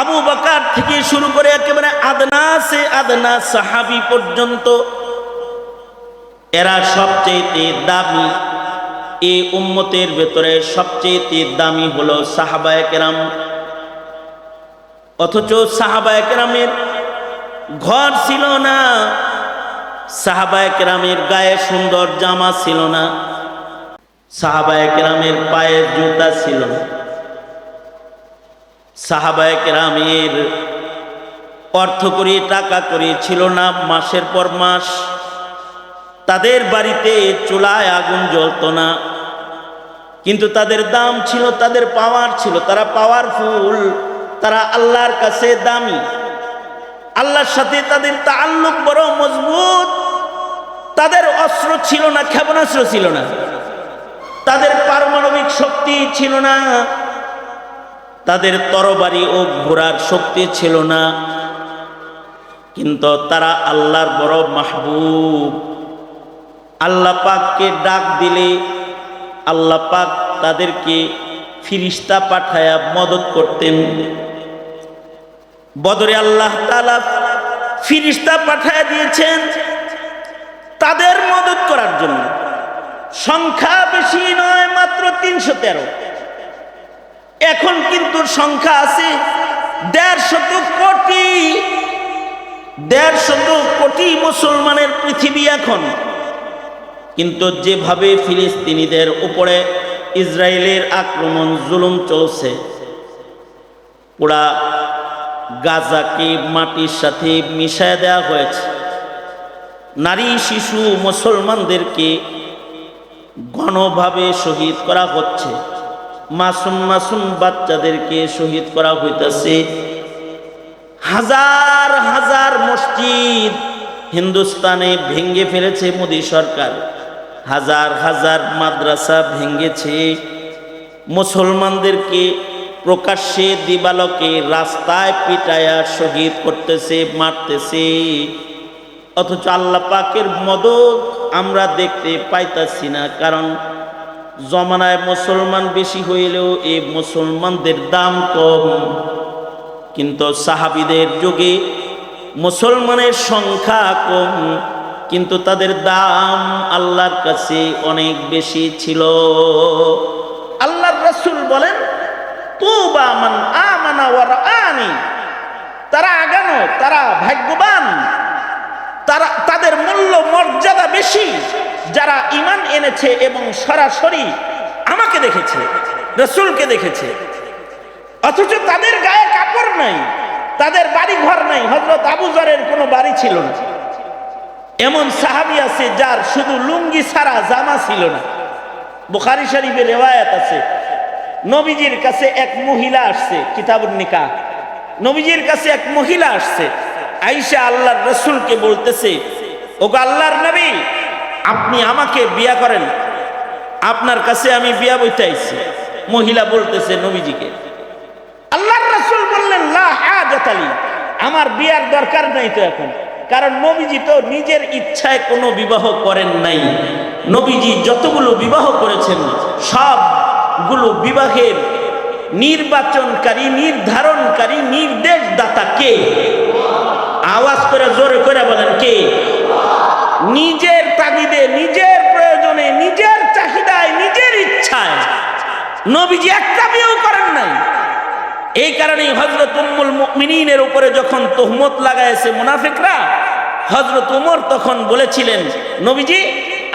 আবু বাকার থেকে শুরু করে একেবারে আদনা সে আদনা সাহাবি পর্যন্ত, এরা সবচেয়ে দামি এই উম্মতের ভেতরে সবচেয়ে দামি হলো সাহাবায় কেরাম। অথচ সাহাবায় কেরামের ঘর ছিল না, সাহাবায় কেরামের গায়ে সুন্দর জামা ছিল না, সাহাবায় কেরামের পায়ে জুতা ছিল না। সাহাবায় কেরামের অর্থ করে, টাকা করে ছিল না মাসের পর মাস। তাদের বাড়িতে চুলায় আগুন জ্বলতো না। কিন্তু তাদের দাম ছিল, তাদের পাওয়ার ছিল, তারা পাওয়ারফুল তারা আল্লাহর কাছে দামি। আল্লাহর সাথে তাদের তাল্লুক বড় মজবুত। তাদের অস্ত্র ছিল না, ক্ষেপণাস্ত্র ছিল না। তাদের পারমাণবিক শক্তি ছিল না। তাদের তরবারি ও ঘোড়ার শক্তি ছিল না। কিন্তু তারা আল্লাহর বড় মাহবুব। আল্লাহ পাককে ডাক দিলে আল্লাহ পাক তাদেরকে ফিরিস্তা পাঠায়া মদত করতেন। বদরে আল্লাহ তালা ফিরিস্তা পাঠায়া দিয়েছেন তাদের মদত করার জন্য। সংখ্যা বেশি নয়, মাত্র তিনশো তেরো। এখন কিন্তু সংখ্যা আছে দেড়শত কোটি দেড়শত কোটি মুসলমানের পৃথিবী এখন। কিন্তু যেভাবে ফিলিস্তিনিদের উপরে ইসরায়েলের আক্রমণ, জুলুম চলছে ওরা গাজাকে মাটির সাথে মিশায় দেওয়া হয়েছে। নারী, শিশু, মুসলমানদেরকে ঘনভাবে শহীদ করা হচ্ছে। মাসুম মাসুম বাচ্চাদেরকে শহীদ করা হইতেছে। হাজার হাজার মসজিদ হিন্দুস্তানে ভেঙ্গে ফেলেছে মোদী সরকার। হাজার হাজার মাদ্রাসা ভেঙ্গেছে মুসলমানদেরকে প্রকাশ্যে দিবালকে রাস্তায় পিটায়া শহীদ করতেছে, মারতেছে। অথচ আল্লাহ পাকের মদত আমরা দেখতে পাইতাছি না, কারণ জমানায় মুসলমান বেশি হইলেও এই মুসলমানদের দাম কম। কিন্তু সাহাবিদের যুগে মুসলমানের সংখ্যা কম, কিন্তু তাদের দাম আল্লাহর কাছে অনেক বেশি ছিল। আল্লাহর রসুল বলেন মান আমানা আনি তারা আগানো, তারা ভাগ্যবান। তারা, তাদের মূল্য, মর্যাদা বেশি যারা ইমান এনেছে এবং সরাসরি আমাকে দেখেছে, রসুলকে দেখেছে। অথচ তাদের গায়ে কাপড় নাই, তাদের বাড়ি ঘর নাই হজরত আবুজারের কোনো বাড়ি ছিল না। এমন সাহাবি আছে যার শুধু লুঙ্গি ছাড়া জামা ছিল না। বুখারি শরীফের রেওয়ায়াত আছে, নবীজির কাছে এক মহিলা আসছে কিতাবুর নিকা নবীজির কাছে এক মহিলা আসছে আইসা আল্লাহর রসুলকে বলতেছে, ওগো আল্লাহর নবী, আপনি আমাকে বিয়া করেন। আপনার কাছে আমি বিয়া বইতে মহিলা বলতেছে নবীজিকে। আল্লাহর রসুল বললেন আমার বিয়ার দরকার নাই তো এখন। কারণ নবীজি তো নিজের ইচ্ছায় কোনো বিবাহ করেন নাই। নবীজি যতগুলো বিবাহ করেছেন, সবগুলো বিবাহের নির্বাচনকারী, নির্ধারণকারী, নির্দেশদাতা কে? আওয়াজ করে জোরে করে বলেন কে? নিজের তাগিদে, নিজের প্রয়োজনে, নিজের চাহিদায়, নিজের ইচ্ছায়। নবীজি একটা বিয়েও করেন নাই। এই কারণেই হজরত উম্মুল মিনীনের উপরে যখন তোহমত লাগাইছে মুনাফিকরা হজরত উমর তখন বলেছিলেন, নবীজি,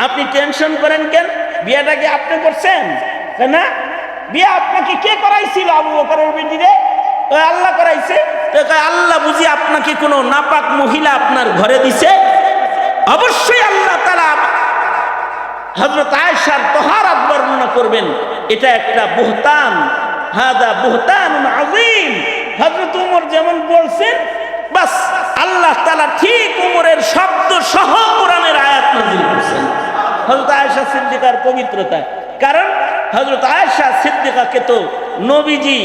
আপনি টেনশন করেন কেন? বিয়েটা কি আপনি করছেন? না বিয়ে আপনাকে কে করাইছিল আবু বকরের বিদিরে আল্লাহ করাইছে তো কয়, আল্লাহ বুঝি আপনাকে কোনো নাপাক মহিলা আপনার ঘরে দিছে? অবশ্যই আল্লাহ তালা হজরত আয়সার তহারাত বর্ণনা করবেন। এটা একটা বুহতান। হাদা বুহতান আজিম হজরত উমর যেমন বলছেন, বাস আল্লাহ তালা ঠিক উমরের শব্দ সহ কোরআনের আয়াত নাজিল করছেন। হজরত আয়েশা সিদ্দিকার পবিত্রতা কারণ হজরত আয়েশা সিদ্দিকাকে তো নবীজি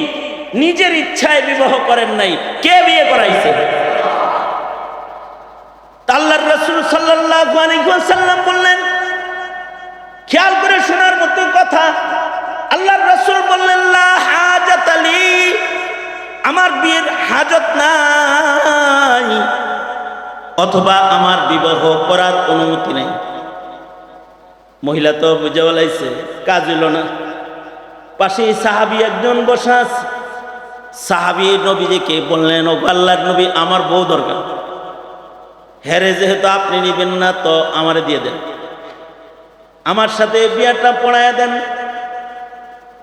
নিজের ইচ্ছায় বিবাহ করেন নাই। কে বিয়ে করাইছে? আল্লাহর রসুল আলাইহি বললেন, খেয়াল করে শোনার মতো কথা। আল্লাহর রসুল বললেন হাজাত আলী আমার বিয়ের হাজত নাই, অথবা আমার বিবাহ করার অনুমতি নেই। মহিলা তো বুঝে বলাইছে, কাজ হইল না। পাশে সাহাবি একজন বসা আছে। সাহাবি নবীজিকে বললেন ও আল্লাহর নবী, আমার বউ দরকার। হেরে যেহেতু আপনি নিবেন না, তো আমারে দিয়ে দেন। আমার সাথে বিয়াটা পড়ায়া দেন।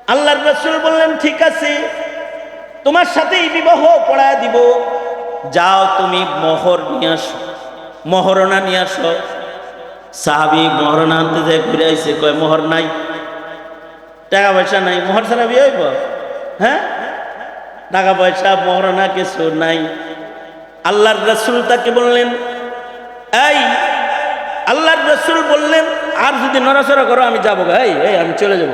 আল্লাহর রসুল বললেন, ঠিক আছে, তোমার সাথেই বিবাহ পড়ায় দিব। যাও তুমি মোহর নিয়ে আসো, মহরণা নিয়ে আসো। সাহাবি মহরণা আনতে যে ঘুরে আইসে কয়, মোহর নাই, টাকা পয়সা নাই, মোহর ছাড়া বিয়ে হইব? হ্যাঁ? টাকা পয়সা মহরণা কিছু নাই। আল্লাহর রসুল তাকে বললেন, এই, আল্লাহর রসুল বললেন, আর যদি নড়াচড়া করো, আমি যাব এই এই, আমি চলে যাব।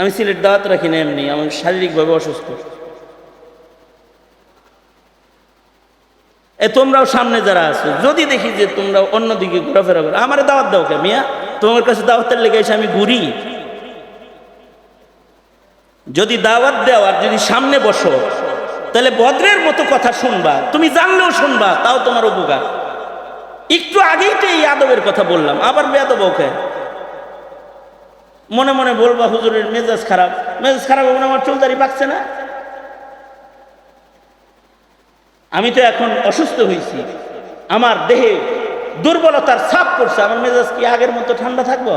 আমি সিলেট দাওয়াত রাখি না এমনি, আমি শারীরিকভাবে অসুস্থ। এ, তোমরাও সামনে যারা আছো, যদি দেখি যে তোমরা অন্যদিকে ঘোরাফেরা করো, আমার দাওয়াত দাও কে মিয়া? তোমার কাছে দাওয়াতের লেগে এসে আমি ঘুরি। যদি দাওয়াত দাও আর যদি সামনে বসো, তাহলে বদ্রের মতো কথা শুনবা। তুমি জানলেও শুনবা, তাও তোমার উপকার। একটু আগেই তো এই আদবের কথা বললাম, আবার বেয়াদব ওকে। মনে মনে বলবা, হুজুরের মেজাজ খারাপ। মেজাজ খারাপ হবে আমার চুলদারি পাকছে না। আমি তো এখন অসুস্থ হয়েছি। আমার দেহে দুর্বলতার ছাপ পড়ছে। আমার মেজাজ কি আগের মতো ঠান্ডা থাকব?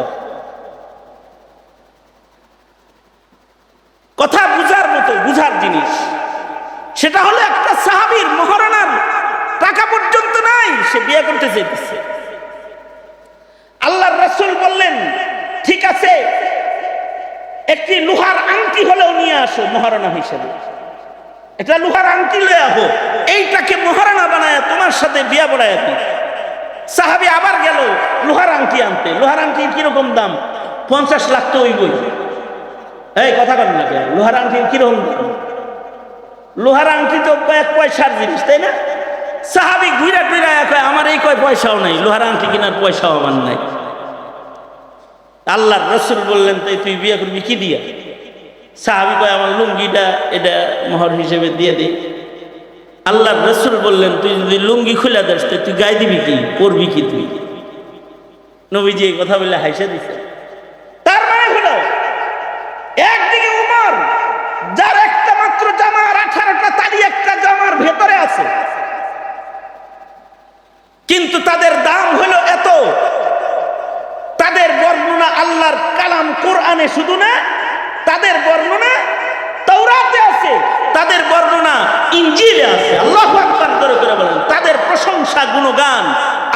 কথা বুঝার মতো, বুঝার জিনিস। সেটা হলো একটা সাহাবীর মহারণার টাকা পর্যন্ত নাই, সে বিয়ে করতে চাইতেছে। আল্লাহর রাসূল বললেন, ঠিক আছে, একটি লোহার আংটি হলেও নিয়ে আসো মহারানা হিসেবে। এটা লোহার আংটি লয়ে আহো, এইটাকে মহারানা বানায় তোমার সাথে বিয়া দিই। সাহাবি আবার গেল, লোহার আংটি আনতে। লোহার আংটি কীরকম দাম? পঞ্চাশ লাখ তো ওই বই এই, কথা কেন লোহার আংটি কীরকম? লোহার আংটি তো এক পয়সার জিনিস, তাই না? সাহাবি ঘুরা টুইরা কয়, আমার এই কয় পয়সাও নাই, লোহার আংটি কেনার পয়সাও আমার নাই। আল্লাহ রসুল বললেন, তাই তুই বিয়ে করবি কি দিয়া? সাহাবি কয়, আমার লুঙ্গিটা এটা মহর হিসেবে দিয়ে দে। আল্লাহ রসুল বললেন, তুই যদি লুঙ্গি খুলে দেস, তুই গায়ে দিবি কি? করবি কি তুই? নবীজি এই কথা বলে হাইসা দিছে তার মানে হলো একদিকে উমর যার একটা মাত্র জামার আঠারোটা তালি একটা জামার ভেতরে আছে। কিন্তু তাদের দাম হলো এত। তাদের বর্ণনা আল্লাহর কালাম কোরআনে শুধু না, তাদের বর্ণনা তৌরাতে আছে, তাদের বর্ণনা ইঞ্জিলে আছে। আল্লাহ আকবার করে করে বলেন, তাদের প্রশংসা গুণগান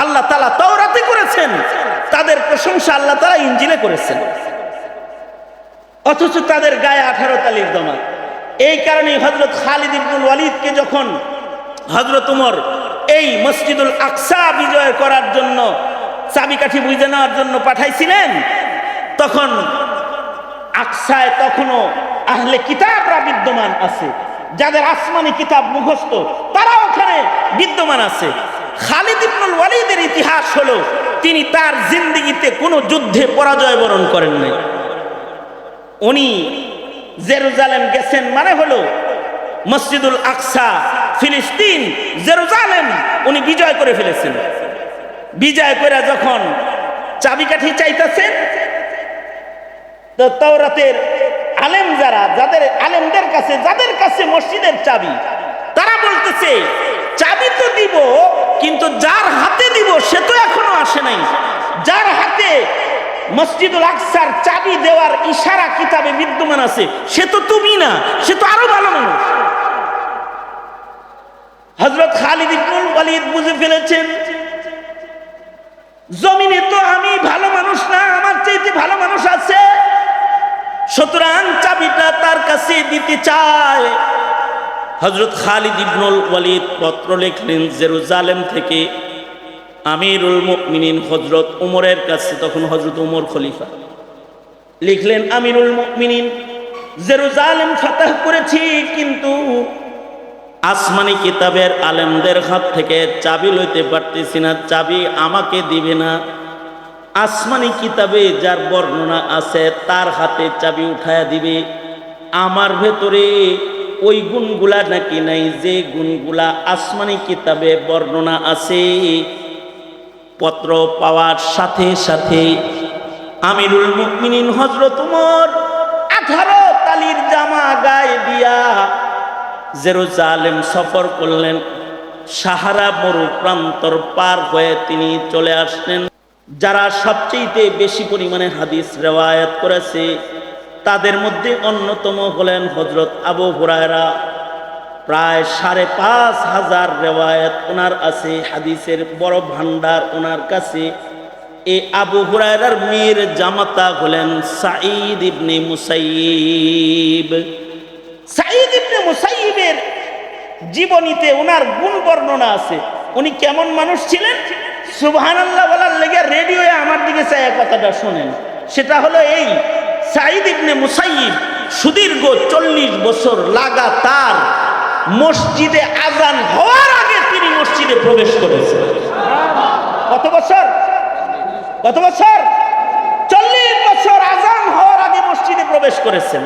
আল্লাহ তালা তৌরাতে করেছেন, তাদের প্রশংসা আল্লাহ তালা ইঞ্জিলে করেছেন। অথচ তাদের গায়ে আঠারো তালির দমা এই কারণে হজরত খালিদ ইবনুল ওয়ালিদকে যখন হজরত উমর এই মসজিদুল আকসা বিজয় করার জন্য চাবিকাঠি বুঝে নেওয়ার জন্য পাঠাইছিলেন। তখন আকসায় তখনও আহলে কিতাবরা বিদ্যমান আছে। যাদের আসমানি কিতাব মুখস্থ তারা ওখানে বিদ্যমান আছে। খালিদ ইবনুল ওয়ালিদের ইতিহাস হলো, তিনি তার জিন্দিগিতে কোনো যুদ্ধে পরাজয় বরণ করেন নাই। উনি জেরুজালেম গেছেন মানে হলো মসজিদুল আকসা ফিলিস্তিন, জেরুজালেম, উনি বিজয় করে ফেলেছেন। বিজয় করে যখন চাবিকাঠি চাইতেছেন, তো তৌরাতের আলেম যারা, যাদের আলেমদের কাছে, যাদের কাছে মসজিদের চাবি, তারা বলতেছে, চাবি তো দিব, কিন্তু যার হাতে দিব সে তো এখনও আসে নাই। যার হাতে মসজিদুল আকসার চাবি দেওয়ার ইশারা কিতাবে বিদ্যমান আছে, সে তো তুমি না, সে তো আরও ভালো মানুষ। হজরত খালিদ ইবনুল ওয়ালিদ বুঝে ফেলেছেন, জমিনে তো আমি ভালো মানুষ না, আমার চাইতে ভালো মানুষ আছে। সুতরাং চাবিটা তার কাছে দিতে চায়। হজরত খালিদ ইবনুল ওয়ালিদ পত্র লিখলেন, জেরুজালেম থেকে আমিরুল মুমিনিন হজরত উমরের কাছে, তখন হজরত উমর খলিফা লিখলেন, আমিরুল মুমিনিন, জেরুজালেম ফাতাহ করেছি, কিন্তু আসমানি কিতাবের আলেমদের হাত থেকে চাবি লইতে পারতেছি না, চাবি আমাকে দিবে না। আসমানি কিতাবে যার বর্ণনা আছে, তার হাতে চাবি উঠায়া দিবে। আমার ভেতরে ওই গুণগুলা নাকি নাই, যে গুণগুলা আসমানি কিতাবে বর্ণনা আছে। পত্র পাওয়ার সাথে সাথে আমিরুল মুকমিনিন হজরত উমর আঠারো তালির জামা গায়ে দিয়া জেরুজালেম সফর করলেন। সাহারা মরু প্রান্তর পার হয়ে তিনি চলে আসলেন। যারা সবচেয়ে বেশি পরিমাণে হাদিস রেওয়ায়ত করেছে, তাদের মধ্যে অন্যতম হলেন হজরত আবু হুরায়রা। প্রায় সাড়ে পাঁচ হাজার রেওয়ায়ত ওনার আছে, হাদিসের বড় ভান্ডার ওনার কাছে। এ আবু হুরায়রার মেয়ের জামাতা হলেন সাঈদ ইবনে মুসাইব। সাঈদ ইবনে মুসাইবের জীবনীতে ওনার গুণ বর্ণনা আছে। উনি কেমন মানুষ ছিলেন? সুবহানাল্লাহ বলার লেগে রেডিওয়ে আমার দিকে চাই কথাটা শোনেন। সেটা হলো এই, সাঈদ ইবনে মুসাইব সুদীর্ঘ চল্লিশ বছর লাগাতার মসজিদে আজান হওয়ার আগে তিনি মসজিদে প্রবেশ করেছেন। কত বছর? কত বছর? চল্লিশ বছর আজান হওয়ার আগে মসজিদে প্রবেশ করেছেন।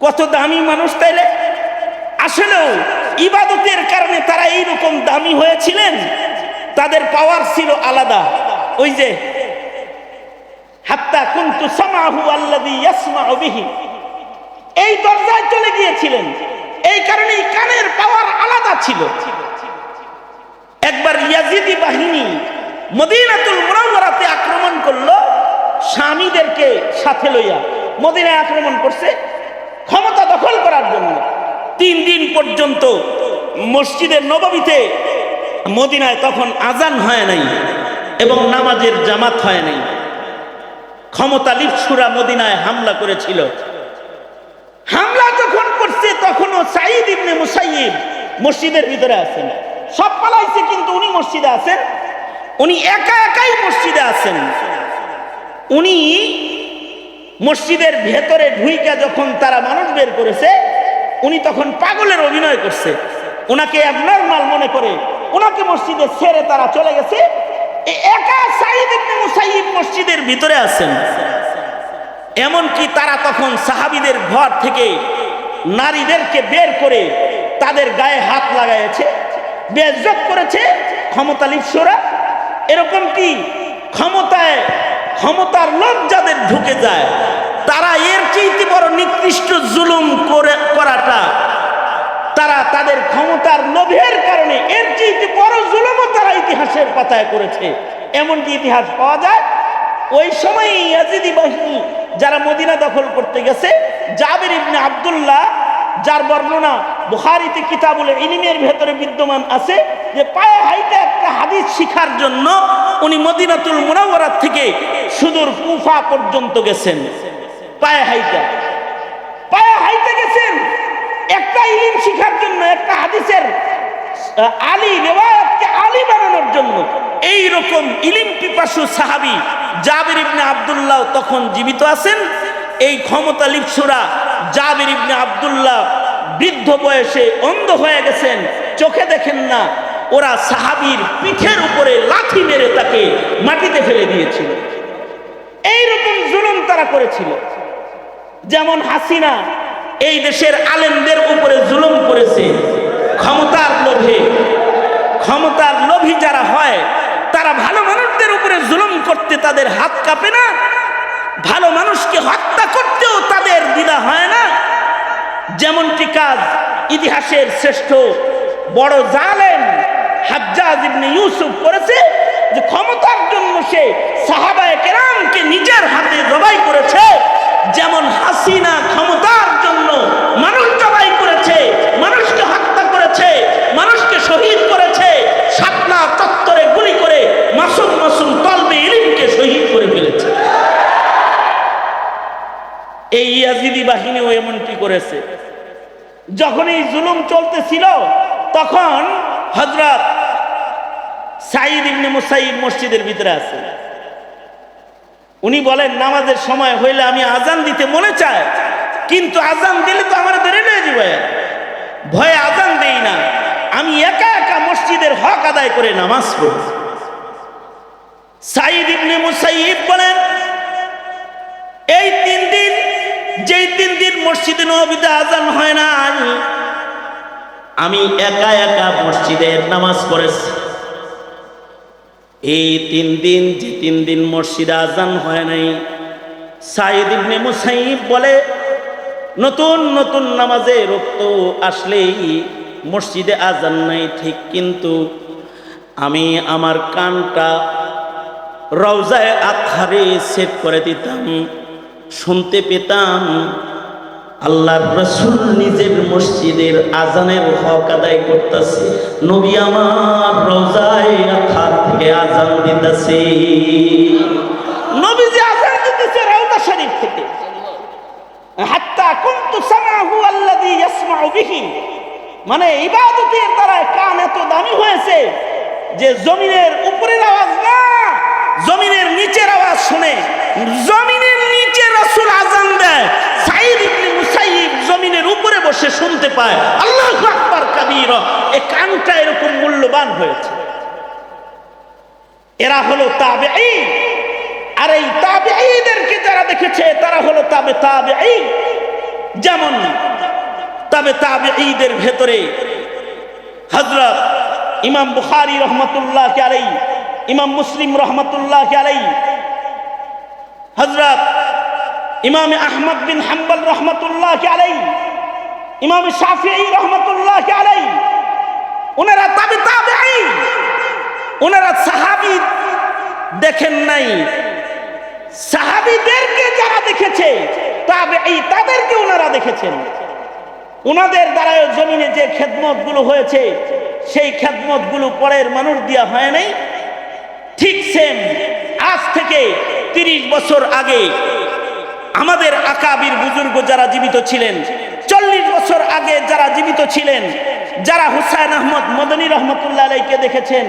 কত দামি মানুষ তাইলে? আসলেও ইবাদতের কারণে তারা এইরকম দামি হয়েছিলেন, তাদের পাওয়ার ছিল আলাদা। ওই যে, হাত্তা কুন্তু সামাহু আল্লাযী ইয়াসমাউ বিহি। এই দরজায় চলে গিয়েছিলেন। এই কারণেই কানের পাওয়ার আলাদা ছিল। একবার ইয়াজিদি বাহিনী মদিনাতুল মুনাওয়ারাতে আক্রমণ করল, স্বামীদেরকে সাথে লইয়া। মদিনায় আক্রমণ করছে ক্ষমতা দখল করার জন্য। তিন দিন পর্যন্ত মসজিদের নবমীতে মদিনায় তখন আজান হয় নাই এবং নামাজের জামাত হয় নাই। ক্ষমতা লিপসুরা মদিনায় হামলা করেছিল। হামলা যখন করছে, তখনও সাইদ ইবনে মুসাইব মসজিদের ভিতরে আছেন। সব পালাইছে, কিন্তু উনি মসজিদে আছেন। উনি একা একাই মসজিদে আছেন। উনি মসজিদের ভেতরে ঢুইকা যখন তারা মানুষ বের করেছে, উনি তখন পাগলের অভিনয় করছে। ওনাকে অ্যাবনর্মাল মনে করে, ওনাকে মসজিদে ছেড়ে তারা চলে গেছে। একা সাইদ ইবনে মুসাইব মসজিদের ভিতরে আছেন। এমনকি তারা তখন সাহাবিদের ঘর থেকে নারীদেরকে বের করে তাদের গায়ে হাত লাগাইছে বেজত করেছে, ক্ষমতা লিপ্সরা এরকম কি ক্ষমতায়, ক্ষমতার লোভ যাদের ঢুকে যায়? তারা এর চেয়ে বড় নিকৃষ্ট জুলুম করে, করাটা, তারা তাদের ক্ষমতার লোভের কারণে এর চেয়ে বড় জুলুমও তারা ইতিহাসের পাতায় করেছে। এমনকি ইতিহাস পাওয়া যায়, ওই সময় ইয়াজিদি বাহিনী যারা মদিনা দখল করতে গেছে, জাবির ইবনে আব্দুল্লাহ, যার বর্ণনা বুখারিতে কিতাবুল ইলিমের ভেতরে বিদ্যমান আছে, যে পায়ে হাইতে একটা হাদিস শিখার জন্য উনি মদিনাতুল মুনাওয়ারাত থেকে সুদূর কুফা পর্যন্ত গেছেন। পায়ে হাইতে পায়ে হাইতে গেছেন। একটা ইলিম শিখার জন্য, একটা হাদিসের আলী রেওয়ায়তকে আলী বানানোর জন্য। এই রকম ইলিম পিপাসু সাহাবী জাবির ইবনে আব্দুল্লাহ তখন জীবিত আছেন। এই ক্ষমতা লিপসুরা জাবির ইবনে আব্দুল্লাহ বৃদ্ধ বয়সে অন্ধ হয়ে গেছেন। চোখে দেখেন না, ওরা সাহাবির পিঠের উপরে লাথি মেরে তাকে মাটিতে ফেলে দিয়েছিল। এই রকম জুলুম তারা করেছিল। যেমন হাসিনা, এই দেশের আলেমদের উপরে জুলুম করেছে, ক্ষমতার লোভে। ক্ষমতার লোভী যারা হয়, তারা ভালো মানুষদের উপরে জুলুম করতে তাদের হাত কাঁপে না। ভালো মানুষকে হত্যা করতেও তাদের দ্বিধা হয় না। যেমনটি কাজ ইতিহাসের শ্রেষ্ঠ বড় হাজ্জাজ ইবনে ইউসুফ করেছে, যে ক্ষমতার জন্য সে সাহাবায় কেরামকে নিজের হাতে জবাই করেছে। যেমন হাসিনা ক্ষমতার জন্য মানুষ জবাই করেছে, মানুষকে হত্যা করেছে, মানুষকে শহীদ করেছে, শাপলা চত্বরে গুলি করে মাসুম মাসুম তলবে ইলিমকে শহীদ করে ফেলেছে। এই ইয়াজিদি বাহিনীও এমনটি করেছে। যখন এই জুলুম চলতেছিল, তখন হজরত সাইদ ইবনে মুসাইব মসজিদের ভিতরে আছে। উনি বলেন, নামাজের সময় হইলে আমি আজান দিতে মনে চায়, কিন্তু আজান দিলে তো আমার ধরে নিয়ে যাবে। ভয়ে আজান দেই না। আমি একা একা মসজিদের হক আদায় করে নামাজ পড়ি। সাইদ ইবনে মুসাইব বলেন, এই তিন দিন, যেই তিন দিন মসজিদে নবীতে আজান হয় নাই, আমি একা একা মসজিদে নামাজ পড়েছি। এই তিন দিন যে তিন দিন মসজিদে আজান হয় নাই। সাইদ ইবনে মুসাইব বলে, নতুন নতুন নামাজে রক্ত আসলেই মসজিদে আজান নাই, ঠিক কিন্তু আমি আমার কানটা রওজায় আখারে সেট করে দিতাম, শুনতে পেতাম আল্লাহর রসুল নিজের মসজিদের আজানের হক আদায় করতেছে। নবী আমার রোজায় আখার থেকে আজান দিতেছে। নবী যে আজান দিতেছে রওজা শরীফ থেকে। হাত্তা কুনতু সামাহু আল্লাযী ইয়াসমাউ বিহি। মানে ইবাদতের দ্বারা কান এত দামি হয়েছে যে জমিনের উপরের আওয়াজ না, জমিনের নিচের আওয়াজ শুনে। জমিনের নিচে রাসূল আজান দেয়। সাইদ উপরে বসে শুনতে পায়, আল্লাহু কাবীর এই কানটা এরকম মূল্যবান হয়েছে। এরা হলো তাবে আর এই তাবেঈদেরকে যারা দেখেছে, তারা হলো তাবে তাবেঈ যেমন তবে তাবেঈদের ভেতরে হজরত ইমাম বুখারী রহমাতুল্লাহ আলাই ইমাম মুসলিম রহমাতুল্লাহ আলাই হজরত ইমাম আহমদ বিন হাম্বল রহমাতুল্লাহ আলাই ইমাম শাফিঈ রহমাতুল্লাহ আলাই ওনারা তবে তাবেঈ ওনারা সাহাবী দেখেন নাই। সাহাবিদেরকে যারা দেখেছে তবে এই তাদেরকে ওনারা দেখেছেন। ওনাদের দ্বারা জমিনে যে খেদমত হয়েছে, সেই খেদমতগুলো পরের মানুষ দিয়া হয় নাই। ঠিক সেম আজ থেকে তিরিশ বছর আগে আমাদের আকাবির বুজুর্গ যারা জীবিত ছিলেন চল্লিশ বছর আগে যারা জীবিত ছিলেন যারা হুসাইন আহমদ মদনী রহমতুল্লাহ আলাইকে দেখেছেন